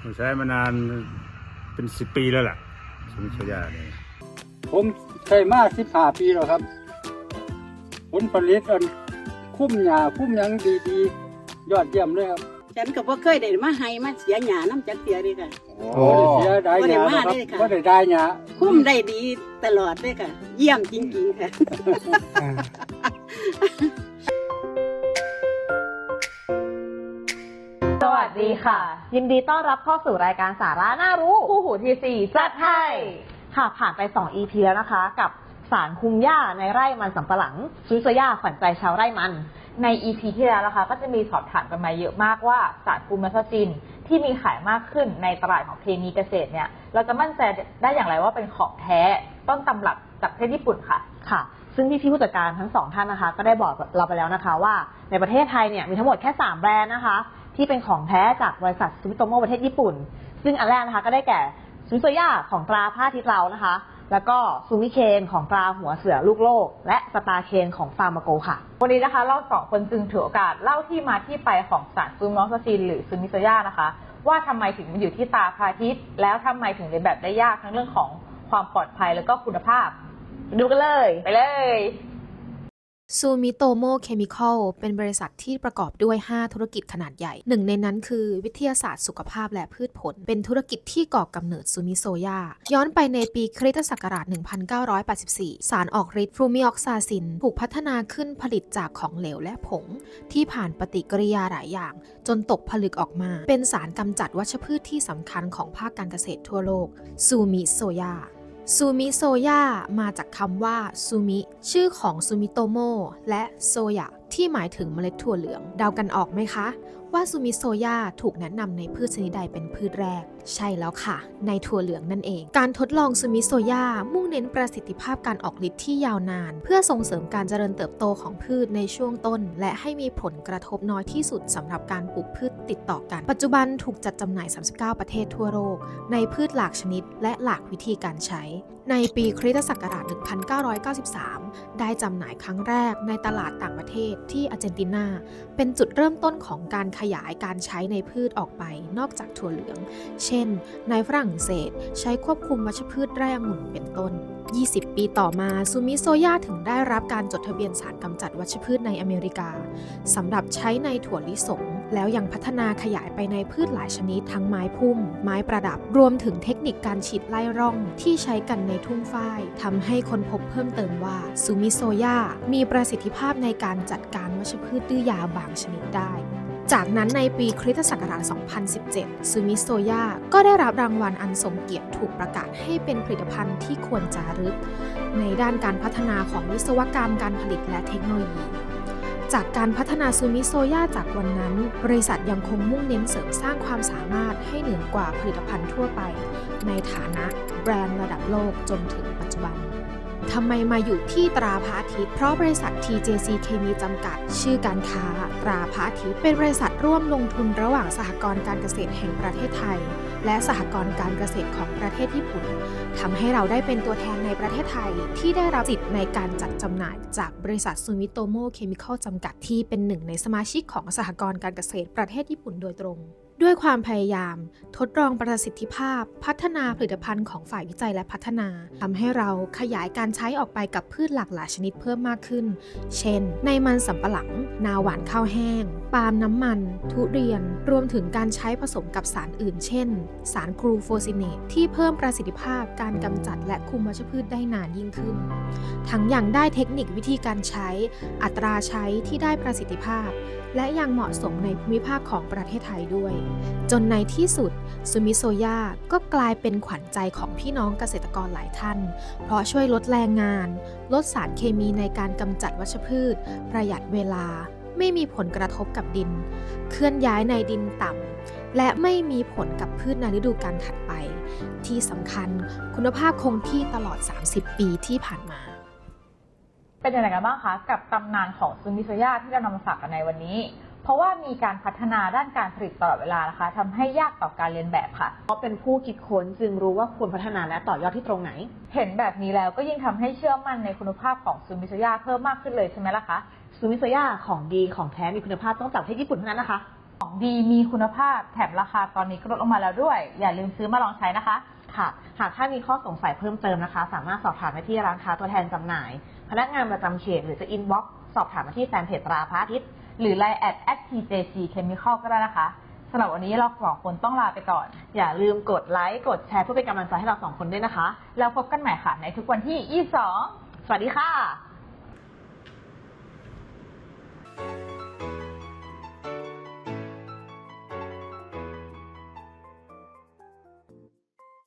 ผมใช้มานานเป็นสิบปีแล้วล่ะสมิชยาเนี่ยผมใช้มาสิบห้าปีแล้วครับ ผลผลิตอันคุ้มหญ้าคุ้มหยังดีๆ ยอดเยี่ยมเลยครับ ฉันก็บ่เคยได้มาให้มาเสียหยาน้ำจักเสียเลยค่ะ โอ้ได้เสียดายหญ้านะครับบ่ได้มาเลยค่ะก็ได้ได้หญ้าคุ้มได้ดีตลอดเลยค่ะ เยี่ยมจริงๆค่ะ ค่ะ ยินดีต้อนรับเข้าสู่รายการสาระน่ารู้คู่หูทีสี่จัดให้ค่ะ ผ่านไป 2 EP แล้วนะคะ กับสารคุมหญ้าในไร่มันสำปะหลังซุยโซย่าขวัญใจชาวไร่มัน ใน EP ที่แล้วนะคะ ก็จะมีสอบถามกันมาเยอะมากว่าสารคุมแมสจิน ที่มีขายมากขึ้นในตลาดของเคมีเกษตรเนี่ย เราจะมั่นใจได้อย่างไรว่าเป็นของแท้ต้นตำรับจากประเทศญี่ปุ่นค่ะ ค่ะ ซึ่งพี่พี่ๆผู้จัดการทั้งสองท่านนะคะ ก็ได้บอกเราไปแล้วนะคะ ว่าในประเทศไทยเนี่ยมีทั้งหมดแค่ 3 แบรนด์นะคะ ที่เป็นของแท้จากบริษัทซูมิโตโมประเทศญี่ปุ่น ซึ่งอันแรกนะคะก็ได้แก่ซูมิโซย่าของตราผ้าทิศเรานะคะ แล้วก็ซูมิเคนของตราหัวเสือลูกโลก และสตาเคนของฟาร์มาโกค่ะ วันนี้นะคะเราสองคนจึงถือโอกาสเล่าที่มาที่ไปของสารซูมนอสซินหรือซูมิโซย่านะคะ ว่าทำไมถึงมาอยู่ที่ตาพาทิตย์แล้วทำไมถึงเรียนแบบได้ยากทั้งเรื่องของความปลอดภัยแล้วก็คุณภาพ ดูกันเลย ไปเลย ซูมิโตโมเคมีคอลเป็นบริษัทที่ประกอบด้วย 5 ธุรกิจขนาดใหญ่ หนึ่งในนั้นคือวิทยาศาสตร์สุขภาพและพืชผล เป็นธุรกิจที่ก่อกำเนิดซูมิโซยา ย้อนไปในปีคริสตศักราช 1984 สารออกฤทธิ์ฟรูมิออกซาซิน ถูกพัฒนาขึ้นผลิตจากของเหลวและผง ที่ผ่านปฏิกิริยาหลายอย่าง จนตกผลึกออกมา เป็นสารกำจัดวัชพืชที่สำคัญของภาคการเกษตรทั่วโลกซูมิโซยา ซูมิโซยามาจากคำว่าซูมิชื่อของซูมิโตโมและโซยะ ที่หมายถึงเมล็ดถั่วเหลืองเดากันออกไหมคะ ว่าซูมิโซยาถูกแนะนำในพืชชนิดใดเป็นพืชแรก ใช่แล้วค่ะ ในถั่วเหลืองนั่นเอง การทดลองซูมิโซยามุ่งเน้นประสิทธิภาพการออกฤทธิ์ที่ยาวนาน เพื่อส่งเสริมการเจริญเติบโตของพืชในช่วงต้น และให้มีผลกระทบน้อยที่สุดสำหรับการปลูกพืชติดต่อกัน ปัจจุบันถูกจัดจำหน่าย 39 ประเทศทั่วโลกในพืชหลากชนิด และหลากวิธีการใช้ ในปีคริสตศักราช 1993 ได้จำหน่ายครั้งแรกในตลาดต่างประเทศที่อาร์เจนตินา เป็นจุดเริ่มต้นของการขยายการใช้ในพืชออกไป นอกจากถั่วเหลือง เช่น ในฝรั่งเศสใช้ควบคุมวัชพืชไร่องุ่นเป็นต้น 20 ปีต่อมาซูมิโซยาถึงได้รับการจดทะเบียนสารกำจัดวัชพืชในอเมริกาสำหรับใช้ในถั่วลิสง แล้วยังพัฒนาขยายไปในพืชหลายชนิดทั้งไม้พุ่ม ไม้ประดับ รวมถึงเทคนิคการฉีดไล่ร่องที่ใช้กันในทุ่งฝ้ายทำให้คนพบเพิ่มเติมว่าซูมิโซยามีประสิทธิภาพในการจัดการวัชพืชดื้อยาบางชนิดได้จากนั้นในปีคริสตศักราช 2017 ซูมิโซยาก็ได้รับรางวัลอันสมเกียรติถูกประกาศให้เป็นผลิตภัณฑ์ที่ควรจารึก ในด้านการพัฒนาของวิศวกรรมการผลิตและเทคโนโลยี จากการพัฒนาซูมิโซยาจากวันนั้น บริษัทยังคงมุ่งเน้นเสริมสร้างความสามารถให้เหนือกว่าผลิตภัณฑ์ทั่วไป ในฐานะแบรนด์ระดับโลกจนถึงปัจจุบันทำไมมาอยู่ที่ตราพระอาทิตย์ เพราะบริษัท TJC เคมีจำกัด ชื่อการค้า ตราพระอาทิตย์ เป็นบริษัทร่วมลงทุนระหว่างสหกรณ์การเกษตรแห่งประเทศไทย และสหกรณ์การเกษตรของประเทศญี่ปุ่นทำให้เราได้เป็นตัวแทนในประเทศไทย ที่ได้รับสิทธิ์ในการจัดจำหน่ายจากบริษัทซูมิโตโมเคมีคอลจำกัดที่เป็นหนึ่งในสมาชิกของสหกรณ์การเกษตรประเทศญี่ปุ่นโดยตรง ด้วยความพยายาม ทดลองประสิทธิภาพ พัฒนาผลิตภัณฑ์ของฝ่ายวิจัยและพัฒนาทำให้เราขยายการใช้ออกไปกับพืชหลากหลายชนิดเพิ่มมากขึ้น เช่น ในมันสำปะหลัง นาหวานข้าวแห้ง ปาล์มน้ำมัน ทุเรียน รวมถึงการใช้ผสมกับสารอื่น เช่น สารกรูโฟซิเนตที่เพิ่มประสิทธิภาพการกำจัดและคุมวัชพืชได้นานยิ่งขึ้น ทั้งอยังได้เทคนิควิธีการใช้ อัตราใช้ที่ได้ประสิทธิภาพ และยังเหมาะสมในภูมิภาคของประเทศไทยด้วยจนในที่สุดซูมิโซยาก็กลายเป็นขวัญใจของพี่น้องเกษตรกรหลายท่าน เพราะช่วยลดแรงงาน ลดสารเคมีในการกำจัดวัชพืช ประหยัดเวลา ไม่มีผลกระทบกับดิน เคลื่อนย้ายในดินต่ำ และไม่มีผลกับพืชในฤดูกาลถัดไป ที่สำคัญคุณภาพคงที่ตลอด 30 ปีที่ผ่านมา เป็นยังไงกันบ้างคะ กับตำนานของซูมิโซยาที่เรานำมาฝากกันในวันนี้ เพราะว่ามีการพัฒนาด้านการผลิตตลอดเวลานะคะทำให้ยากต่อการเรียนแบบค่ะ เพราะเป็นผู้คิดค้นจึงรู้ว่าควรพัฒนาและต่อยอดที่ตรงไหน เห็นแบบนี้แล้วก็ยิ่งทำให้เชื่อมั่นในคุณภาพของซูมิโซยาเพิ่มมากขึ้นเลยใช่ไหมล่ะคะซูมิโซย่าของดีของแท้มีคุณภาพต้องจากประเทศญี่ปุ่นเท่านั้นนะคะของดีมีคุณภาพแถมราคาตอนนี้ก็ลดลงมาแล้วด้วย อย่าลืมซื้อมาลองใช้นะคะ ค่ะ หากท่านมีข้อสงสัยเพิ่มเติมนะคะ สามารถสอบถามได้ที่ร้านค้าตัวแทนจำหน่าย พนักงานประจำเขตหรือจะอินบ็อกซ์สอบถามมาที่แฟนเพจตราพระอาทิตย์ หรือ Line at at tjc chemical ก็ได้นะคะสำหรับวันนี้เราสองคนต้องลาไปก่อน อย่าลืมกดไลค์กดแชร์เพื่อเป็นกำลังใจให้เราสองคนด้วยนะคะ แล้วพบกันใหม่ค่ะในทุกวันที่ 22 สวัสดีค่ะ